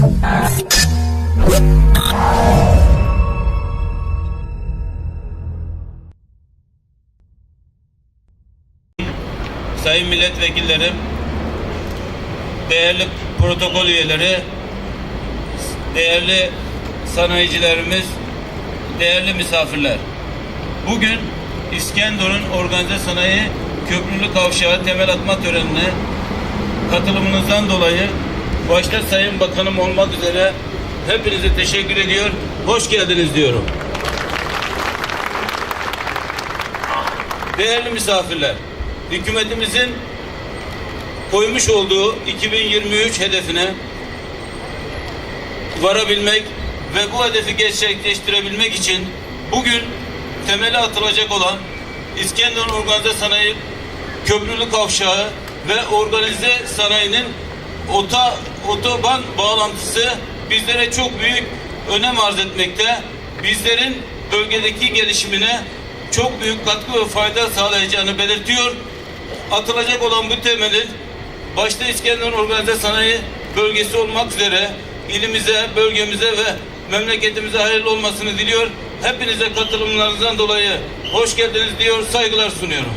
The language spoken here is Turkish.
Sayın milletvekillerim, değerli protokol üyeleri, değerli sanayicilerimiz, değerli misafirler. Bugün İskenderun Organize Sanayi Köprülü Kavşağı temel atma törenine katılımınızdan dolayı başta Sayın Bakanım olmak üzere hepinize teşekkür ediyor. Hoş geldiniz diyorum. Değerli misafirler, hükümetimizin koymuş olduğu 2023 hedefine varabilmek ve bu hedefi gerçekleştirebilmek için bugün temeli atılacak olan İskenderun Organize Sanayi Köprülü Kavşağı ve organize sanayinin ota, otoban bağlantısı bizlere çok büyük önem arz etmekte. Bizlerin bölgedeki gelişimine çok büyük katkı ve fayda sağlayacağını belirtiyor. Atılacak olan bu temelin başta İskenderun Organize Sanayi Bölgesi olmak üzere ilimize, bölgemize ve memleketimize hayırlı olmasını diliyor. Hepinize katılımlarınızdan dolayı hoş geldiniz diyor, saygılar sunuyorum.